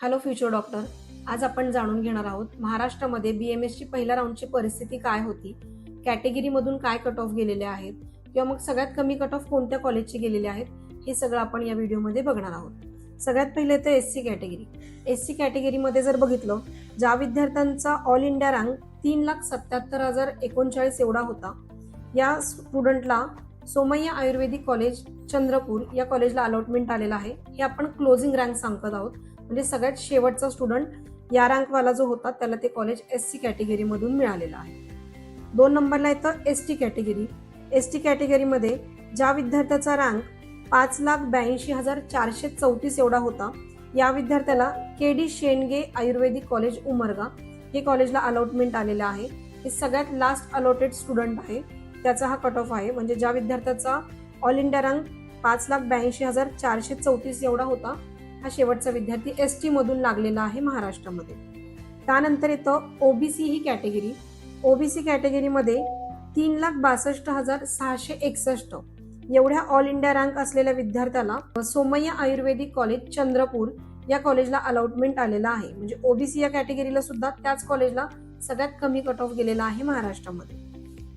Hello future doctor आज आपण जाणून घेणार आहोत महाराष्ट्रामध्ये बी एम एसची पहिल्या राऊंडची परिस्थिती काय होती? कॅटेगरीमधून काय कट ऑफ गेलेले आहेत? किंवा मग सगळ्यात कमी कट ऑफ कोणत्या कॉलेजचे गेलेले आहेत? हे सगळं आपण या व्हिडिओमध्ये बघणार आहोत. सगळ्यात पहिले तर S C category S C कॅटेगरीमध्ये जर बघितलं ज्या विद्यार्थ्यांचा ऑल इंडिया रँक तीन लाख सत्याहत्तर हजार एकोणचाळीस एवढा होता या स्टुडंटला सोमय्या आयुर्वेदिक कॉलेज चंद्रपूर या कॉलेजला अलॉटमेंट आलेलं आहे. हे आपण क्लोजिंग रँक सांगत आहोत. म्हणजे सगळ्यात शेवटचा स्टुडंट या रँकवाला जो होता त्याला ते कॉलेज एस सी कॅटेगरीमधून मिळालेलं आहे. दोन नंबरला येतं S T category S T कॅटेगरीमध्ये ज्या विद्यार्थ्याचा रँक पाच लाख ब्याऐंशी हजार चारशे चौतीस एवढा होता या विद्यार्थ्याला K D Shendge Ayurvedic college Umarga हे कॉलेजला अलॉटमेंट आलेलं आहे. हे सगळ्यात लास्ट अलॉटेड स्टुडंट आहे. त्याचा हा कट ऑफ आहे. म्हणजे ज्या विद्यार्थ्याचा ऑल इंडिया रँक पाच लाख ब्याऐंशी हजार चारशे चौतीस एवढा होता हा शेवटचा विद्यार्थी एस टी मधून लागलेला आहे महाराष्ट्रामध्ये. त्यानंतर येतं ओबीसी ही कॅटेगरी ओबीसी कॅटेगरीमध्ये तीन लाख बासष्ट हजार सहाशे एकसष्ट एवढ्या ऑल इंडिया रँक असलेल्या विद्यार्थ्याला सोमय्या आयुर्वेदिक कॉलेज चंद्रपूर या कॉलेजला अलॉटमेंट आलेला आहे. म्हणजे ओबीसी या कॅटेगरीला सुद्धा त्याच कॉलेजला सगळ्यात कमी कट ऑफ गेलेला आहे महाराष्ट्रामध्ये.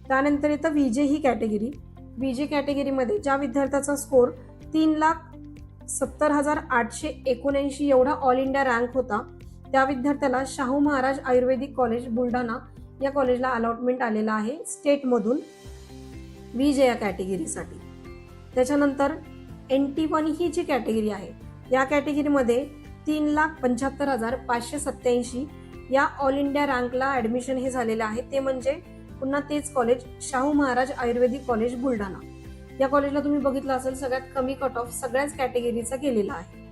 त्यानंतर येतं व्ही जे ही कॅटेगरी विजे कॅटेगरीमध्ये ज्या विद्यार्थ्याचा स्कोर तीन लाख सत्तर हजार आठशे एकोणऐंशी एवढा ऑल इंडिया रँक होता त्या विद्यार्थ्याला शाहू महाराज आयुर्वेदिक कॉलेज बुलढाणा या कॉलेजला अलॉटमेंट आलेला आहे स्टेटमधून विजे या कॅटेगरीसाठी त्याच्यानंतर एन टी वन ही जी कॅटेगरी आहे या कॅटेगरीमध्ये तीन लाख पंच्याहत्तर हजार पाचशे सत्याऐंशी या ऑल इंडिया रँकला ऍडमिशन हे झालेलं आहे. ते म्हणजे पुन्हा तेच कॉलेज शाहू महाराज आयुर्वेदिक कॉलेज बुलढाणा. या कॉलेजला तुम्ही बघितलं असेल सगळ्यात कमी कट ऑफ सगळ्याच कॅटेगरीचा केलेला आहे.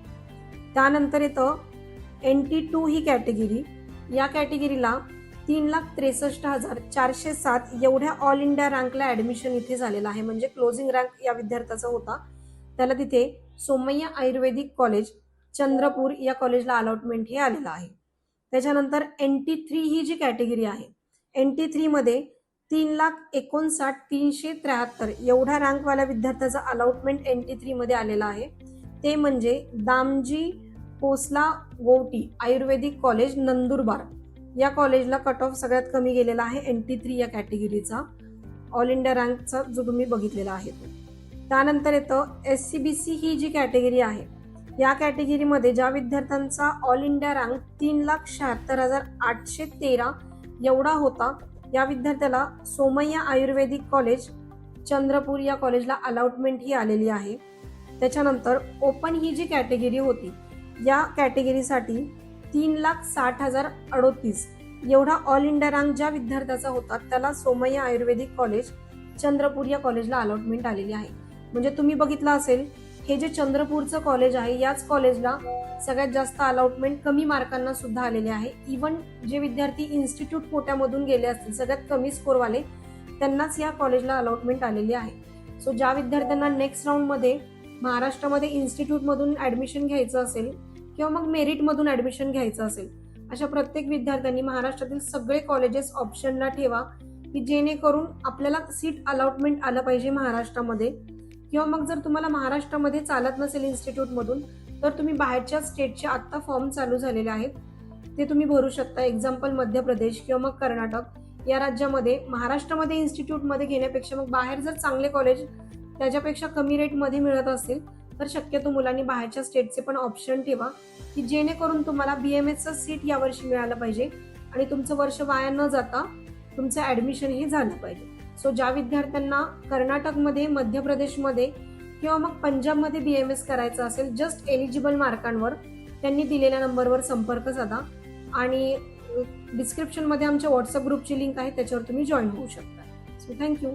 त्यानंतर येतं एन टी टू ही कॅटेगरी या कॅटेगरीला तीन लाख त्रेसष्ट हजार चारशे सात एवढ्या ऑल इंडिया रँकला ऍडमिशन इथे झालेलं आहे. म्हणजे क्लोजिंग रँक या विद्यार्थ्याचा होता. त्याला तिथे सोमय्या आयुर्वेदिक कॉलेज चंद्रपूर या कॉलेजला अलॉटमेंट हे आलेलं आहे. त्याच्यानंतर एन टी थ्री ही जी कॅटेगरी आहे एन टी थ्रीमध्ये तीन लाख एकोणसाठ तीनशे त्र्याहत्तर एवढ्या रँकवाल्या विद्यार्थ्याचा अलॉटमेंट एन टी थ्रीमध्ये आलेला आहे. ते म्हणजे दामजी कोसला गोवटी आयुर्वेदिक कॉलेज नंदुरबार. या कॉलेजला कट ऑफ सगळ्यात कमी गेलेला आहे एन टी थ्री या कॅटेगरीचा ऑल इंडिया रँकचा जो तुम्ही बघितलेला आहे. तो त्यानंतर येतं एस सी बी सी ही जी कॅटेगरी आहे या कॅटेगरीमध्ये ज्या विद्यार्थ्यांचा ऑल इंडिया रँक तीन लाख शहात्तर हजार आठशे तेरा एवढा होता या विद्यार्थ्याला सोमय्या आयुर्वेदिक कॉलेज चंद्रपूर या कॉलेजला अलॉटमेंट ही आलेली आहे. त्याच्यानंतर ओपन ही जी कॅटेगरी होती या कॅटेगरीसाठी तीन लाख साठ हजार अडोतीस एवढा ऑल इंडिया रँक ज्या विद्यार्थ्याचा होता त्याला सोमय्या आयुर्वेदिक कॉलेज चंद्रपूर या कॉलेजला अलॉटमेंट आलेली आहे. म्हणजे तुम्ही बघितलं असेल हे जे चंद्रपूरचं कॉलेज आहे याच कॉलेजला सगळ्यात जास्त अलॉटमेंट कमी मार्कांना सुद्धा आलेले आहे. इवन जे विद्यार्थी इन्स्टिट्यूट कोट्यामधून गेले असतील सगळ्यात कमी स्कोरवाले त्यांनाच या कॉलेजला अलॉटमेंट आलेली आहे. सो ज्या विद्यार्थ्यांना नेक्स्ट राऊंडमध्ये महाराष्ट्रामध्ये इन्स्टिट्यूटमधून ॲडमिशन घ्यायचं असेल किंवा मग मेरिटमधून ॲडमिशन घ्यायचं असेल अशा प्रत्येक विद्यार्थ्यांनी महाराष्ट्रातील सगळे कॉलेजेस ऑप्शनला ठेवा की जेणेकरून आपल्याला सीट अलॉटमेंट आलं पाहिजे महाराष्ट्रामध्ये. किंवा मग जर तुम्हाला महाराष्ट्रामध्ये चालत नसेल इन्स्टिट्यूटमधून तर तुम्ही बाहेरच्या स्टेटचे आत्ता फॉर्म चालू झालेले आहेत. ते तुम्ही भरू शकता. एक्झाम्पल मध्य प्रदेश किंवा मग कर्नाटक. या राज्यामध्ये महाराष्ट्रामध्ये इन्स्टिट्यूटमध्ये घेण्यापेक्षा मग बाहेर जर चांगले कॉलेज त्याच्यापेक्षा कमी रेटमध्ये मिळत असतील तर शक्यतो मुलांनी बाहेरच्या स्टेटचे पण ऑप्शन ठेवा की जेणेकरून तुम्हाला बी एम एसचं सीट यावर्षी मिळालं पाहिजे आणि तुमचं वर्ष वाया न जाता तुमचं ॲडमिशन हे झालं पाहिजे. सो ज्या विद्यार्थ्यांना कर्नाटकमध्ये मध्य प्रदेशमध्ये किंवा मग पंजाबमध्ये बी एम एस करायचं असेल जस्ट एलिजिबल मार्कांवर त्यांनी दिलेल्या नंबरवर संपर्क साधा. आणि डिस्क्रिप्शनमध्ये आमच्या व्हॉट्सअप ग्रुपची लिंक आहे त्याच्यावर तुम्ही जॉईन होऊ शकता. So thank you